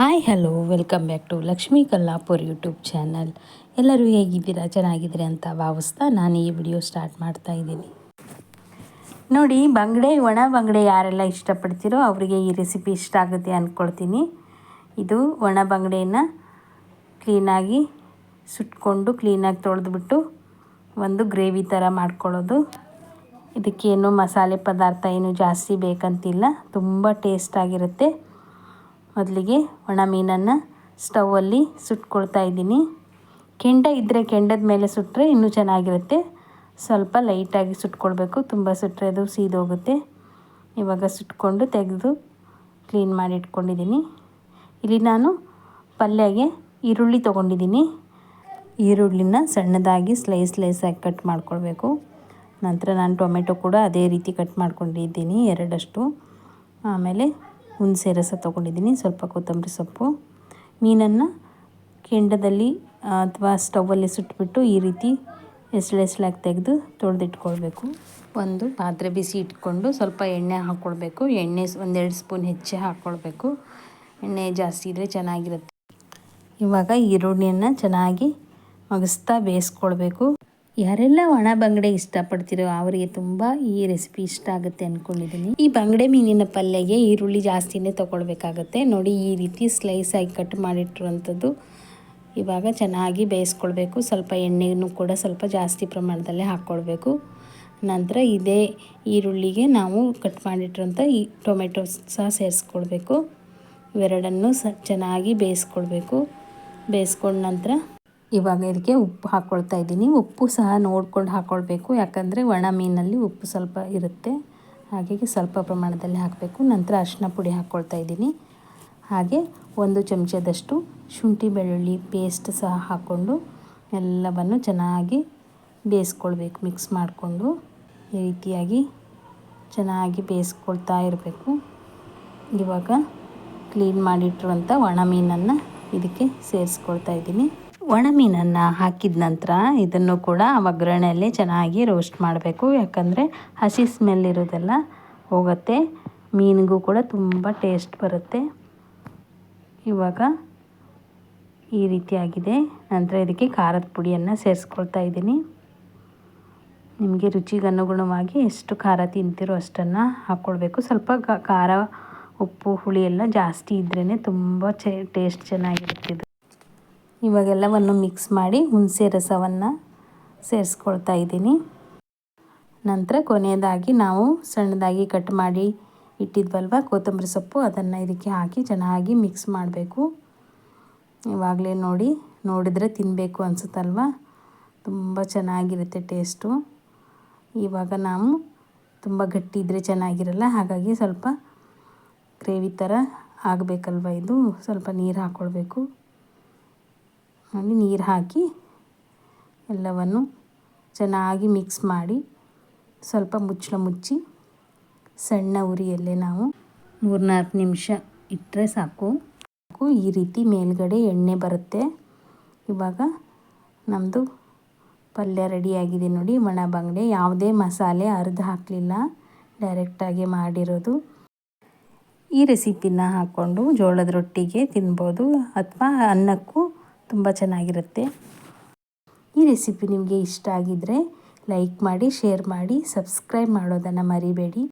Hi hello welcome back to Lakshmi Kallapur YouTube channel ಎಲ್ಲರೂ ಹೇಗಿದ್ದೀರಾ? ಚೆನ್ನಾಗಿದ್ದೀರಿ ಅಂತ ಭಾವಿಸ್ತಾ ನಾನು ಈ ವಿಡಿಯೋ ಸ್ಟಾರ್ಟ್ ಮಾಡ್ತಾ ಇದ್ದೀನಿ. ನೋಡಿ, ಬಂಗಡೆ, ಒಣ ಬಂಗಡೆ ಯಾರೆಲ್ಲ ಇಷ್ಟಪಡ್ತೀರೋ ಅವರಿಗೆ ಈ ರೆಸಿಪಿ ಇಷ್ಟ ಆಗುತ್ತೆ ಅಂದ್ಕೊಳ್ತೀನಿ ಇದು ಒಣ ಬಂಗಡೆಯನ್ನು ಕ್ಲೀನಾಗಿ ಸುಟ್ಕೊಂಡು ಕ್ಲೀನಾಗಿ ತೊಳೆದ್ಬಿಟ್ಟು ಒಂದು ಗ್ರೇವಿ ಥರ ಮಾಡ್ಕೊಳ್ಳೋದು. ಇದಕ್ಕೇನು ಮಸಾಲೆ ಪದಾರ್ಥ ಏನು ಜಾಸ್ತಿ ಬೇಕಂತಿಲ್ಲ. ತುಂಬ ಟೇಸ್ಟಾಗಿರುತ್ತೆ ಮೊದಲಿಗೆ ಒಣ ಮೀನನ್ನು ಸ್ಟವಲ್ಲಿ ಸುಟ್ಕೊಳ್ತಾ ಇದ್ದೀನಿ. ಕೆಂಡ ಇದ್ದರೆ ಕೆಂಡದ ಮೇಲೆ ಸುಟ್ಟರೆ ಇನ್ನೂ ಚೆನ್ನಾಗಿರುತ್ತೆ. ಸ್ವಲ್ಪ ಲೈಟಾಗಿ ಸುಟ್ಕೊಳ್ಬೇಕು. ತುಂಬ ಸುಟ್ಟರೆ ಅದು ಸೀದೋಗುತ್ತೆ ಇವಾಗ ಸುಟ್ಕೊಂಡು ತೆಗೆದು ಕ್ಲೀನ್ ಮಾಡಿ ಇಟ್ಕೊಂಡಿದ್ದೀನಿ. ಇಲ್ಲಿ ನಾನು ಪಲ್ಯಗೆ ಈರುಳ್ಳಿ ತೊಗೊಂಡಿದ್ದೀನಿ. ಈರುಳ್ಳಿನ ಸಣ್ಣದಾಗಿ ಸ್ಲೈಸ್ ಸ್ಲೈಸಾಗಿ ಕಟ್ ಮಾಡ್ಕೊಳ್ಬೇಕು. ನಂತರ ನಾನು ಟೊಮೆಟೊ ಕೂಡ ಅದೇ ರೀತಿ ಕಟ್ ಮಾಡ್ಕೊಂಡಿದ್ದೀನಿ ಎರಡಷ್ಟು. ಆಮೇಲೆ ಹುಣಸೆ ರಸ ತೊಗೊಂಡಿದ್ದೀನಿ. ಸ್ವಲ್ಪ ಕೊತ್ತಂಬರಿ ಸೊಪ್ಪು, ಮೀನನ್ನು ಕೆಂಡದಲ್ಲಿ ಅಥವಾ ಸ್ಟವಲ್ಲಿ ಸುಟ್ಟುಬಿಟ್ಟು ಈ ರೀತಿ ಎಸಳು ಎಸಳಾಗಿ ತೆಗೆದು ತೊಳೆದಿಟ್ಕೊಳ್ಬೇಕು. ಒಂದು ಪಾತ್ರೆ ಬಿಸಿ ಇಟ್ಕೊಂಡು ಸ್ವಲ್ಪ ಎಣ್ಣೆ ಹಾಕ್ಕೊಳ್ಬೇಕು ಎಣ್ಣೆ ಒಂದೆರಡು ಸ್ಪೂನ್ ಹೆಚ್ಚೆ ಹಾಕ್ಕೊಳ್ಬೇಕು ಎಣ್ಣೆ ಜಾಸ್ತಿ ಇದ್ದರೆ ಚೆನ್ನಾಗಿರುತ್ತೆ. ಇವಾಗ ಈರುಳ್ಳಿಯನ್ನು ಚೆನ್ನಾಗಿ ಮಗಿಸ್ತಾ ಬೇಯಿಸ್ಕೊಳ್ಬೇಕು. ಯಾರೆಲ್ಲ ಒಣ ಬಂಗಡೆ ಇಷ್ಟಪಡ್ತಿರೋ ಅವರಿಗೆ ತುಂಬ ಈ ರೆಸಿಪಿ ಇಷ್ಟ ಆಗುತ್ತೆ ಅಂದ್ಕೊಂಡಿದ್ದೀನಿ ಈ ಬಂಗಡೆ ಮೀನಿನ ಪಲ್ಯಗೆ ಈರುಳ್ಳಿ ಜಾಸ್ತಿನೇ ತೊಗೊಳ್ಬೇಕಾಗತ್ತೆ. ನೋಡಿ ಈ ರೀತಿ ಸ್ಲೈಸ್ ಆಗಿ ಕಟ್ ಮಾಡಿಟ್ಟಿರುವಂಥದ್ದು. ಇವಾಗ ಚೆನ್ನಾಗಿ ಬೇಯಿಸ್ಕೊಳ್ಬೇಕು. ಸ್ವಲ್ಪ ಎಣ್ಣೆಯನ್ನು ಕೂಡ ಸ್ವಲ್ಪ ಜಾಸ್ತಿ ಪ್ರಮಾಣದಲ್ಲಿ ಹಾಕ್ಕೊಳ್ಬೇಕು. ನಂತರ ಇದೇ ಈರುಳ್ಳಿಗೆ ನಾವು ಕಟ್ ಮಾಡಿಟ್ಟಿರೋಂಥ ಈ ಟೊಮೆಟೊ ಸಹ ಸೇರಿಸ್ಕೊಳ್ಬೇಕು. ಇವೆರಡನ್ನು ಸ ಚೆನ್ನಾಗಿ ಬೇಯಿಸ್ಕೊಳ್ಬೇಕು. ಬೇಯಿಸ್ಕೊಂಡ ನಂತರ ಇವಾಗ ಇದಕ್ಕೆ ಉಪ್ಪು ಹಾಕ್ಕೊಳ್ತಾ ಇದ್ದೀನಿ. ಉಪ್ಪು ಸಹ ನೋಡ್ಕೊಂಡು ಹಾಕ್ಕೊಳ್ಬೇಕು ಯಾಕಂದರೆ ಒಣ ಮೀನಲ್ಲಿ ಉಪ್ಪು ಸ್ವಲ್ಪ ಇರುತ್ತೆ. ಹಾಗಾಗಿ ಸ್ವಲ್ಪ ಪ್ರಮಾಣದಲ್ಲಿ ಹಾಕಬೇಕು. ನಂತರ ಅರಿಶಿನ ಪುಡಿ ಹಾಕ್ಕೊಳ್ತಾ ಇದ್ದೀನಿ. ಹಾಗೆ ಒಂದು ಚಮಚದಷ್ಟು ಶುಂಠಿ ಬೆಳ್ಳುಳ್ಳಿ ಪೇಸ್ಟ್ ಸಹ ಹಾಕ್ಕೊಂಡು ಎಲ್ಲವನ್ನು ಚೆನ್ನಾಗಿ ಬೇಯಿಸ್ಕೊಳ್ಬೇಕು ಮಿಕ್ಸ್ ಮಾಡಿಕೊಂಡು. ಈ ರೀತಿಯಾಗಿ ಚೆನ್ನಾಗಿ ಬೇಯಿಸ್ಕೊಳ್ತಾ ಇರಬೇಕು. ಇವಾಗ ಕ್ಲೀನ್ ಮಾಡಿಟ್ಟಿರುವಂಥ ಒಣ ಮೀನನ್ನು ಇದಕ್ಕೆ ಸೇರಿಸ್ಕೊಳ್ತಾ ಇದ್ದೀನಿ. ಒಣ ಮೀನನ್ನು ಹಾಕಿದ ನಂತರ ಇದನ್ನು ಕೂಡ ಒಗ್ಗರಣೆಯಲ್ಲಿ ಚೆನ್ನಾಗಿ ರೋಸ್ಟ್ ಮಾಡಬೇಕು. ಯಾಕಂದರೆ ಹಸಿ ಸ್ಮೆಲ್ ಇರೋದೆಲ್ಲ ಹೋಗುತ್ತೆ. ಮೀನಿಗೂ ಕೂಡ ತುಂಬ ಟೇಸ್ಟ್ ಬರುತ್ತೆ. ಇವಾಗ ಈ ರೀತಿಯಾಗಿದೆ. ನಂತರ ಇದಕ್ಕೆ ಖಾರದ ಪುಡಿಯನ್ನು ಸೇರಿಸ್ಕೊಳ್ತಾ ಇದ್ದೀನಿ. ನಿಮಗೆ ರುಚಿಗೆ ಅನುಗುಣವಾಗಿ ಎಷ್ಟು ಖಾರ ತಿಂತಿರೋ ಅಷ್ಟನ್ನು ಹಾಕ್ಕೊಳ್ಬೇಕು ಸ್ವಲ್ಪ ಖಾರ, ಉಪ್ಪು, ಹುಳಿ ಎಲ್ಲ ಜಾಸ್ತಿ ಇದ್ರೇ ತುಂಬ ಚೆ ಟೇಸ್ಟ್ ಚೆನ್ನಾಗಿರುತ್ತೆ ಇವಾಗೆಲ್ಲವನ್ನು ಮಿಕ್ಸ್ ಮಾಡಿ ಹುಣಸೆ ರಸವನ್ನು ಸೇರಿಸ್ಕೊಳ್ತಾ ಇದ್ದೀನಿ. ನಂತರ ಕೊನೆಯದಾಗಿ ನಾವು ಸಣ್ಣದಾಗಿ ಕಟ್ ಮಾಡಿ ಇಟ್ಟಿದ್ವಲ್ವ? ಕೊತ್ತಂಬರಿ ಸೊಪ್ಪು ಅದನ್ನು ಇದಕ್ಕೆ ಹಾಕಿ ಚೆನ್ನಾಗಿ ಮಿಕ್ಸ್ ಮಾಡಬೇಕು. ಇವಾಗಲೇ ನೋಡಿ, ನೋಡಿದರೆ ತಿನ್ನಬೇಕು ಅನಿಸುತ್ತಲ್ವ? ತುಂಬ ಚೆನ್ನಾಗಿರುತ್ತೆ ಟೇಸ್ಟು ಇವಾಗ ನಾವು ತುಂಬ ಗಟ್ಟಿ ಇದ್ದರೆ ಚೆನ್ನಾಗಿರಲ್ಲ? ಹಾಗಾಗಿ ಸ್ವಲ್ಪ ಗ್ರೇವಿ ಥರ ಆಗಬೇಕಲ್ವ ಇದು? ಸ್ವಲ್ಪ ನೀರು ಹಾಕ್ಕೊಳ್ಬೇಕು ಹಾಗೆ ನೀರು ಹಾಕಿ ಎಲ್ಲವನ್ನು ಚೆನ್ನಾಗಿ ಮಿಕ್ಸ್ ಮಾಡಿ ಸ್ವಲ್ಪ ಮುಚ್ಚಳ ಮುಚ್ಚಿ ಸಣ್ಣ ಉರಿಯಲ್ಲೇ ನಾವು ಮೂರ್ನಾಲ್ಕು ನಿಮಿಷ ಇಟ್ಟರೆ ಸಾಕು. ಈ ರೀತಿ ಮೇಲ್ಗಡೆ ಎಣ್ಣೆ ಬರುತ್ತೆ. ಇವಾಗ ನಮ್ಮದು ಪಲ್ಯ ರೆಡಿಯಾಗಿದೆ ನೋಡಿ. ಒಣ ಬಂಗಡೆ. ಯಾವುದೇ ಮಸಾಲೆ ಅರ್ಧ ಹಾಕಲಿಲ್ಲ. ಡೈರೆಕ್ಟಾಗಿ ಮಾಡಿರೋದು. ಈ ರೆಸಿಪಿನ ಹಾಕ್ಕೊಂಡು ಜೋಳದ ರೊಟ್ಟಿಗೆ ತಿನ್ಬೋದು. ಅಥವಾ ಅನ್ನಕ್ಕೂ ತುಂಬ ಚೆನ್ನಾಗಿರುತ್ತೆ. ಈ ರೆಸಿಪಿ ನಿಮಗೆ ಇಷ್ಟ ಆಗಿದ್ದರೆ ಲೈಕ್ ಮಾಡಿ ಶೇರ್ ಮಾಡಿ ಸಬ್ಸ್ಕ್ರೈಬ್ ಮಾಡೋದನ್ನು ಮರಿಬೇಡಿ.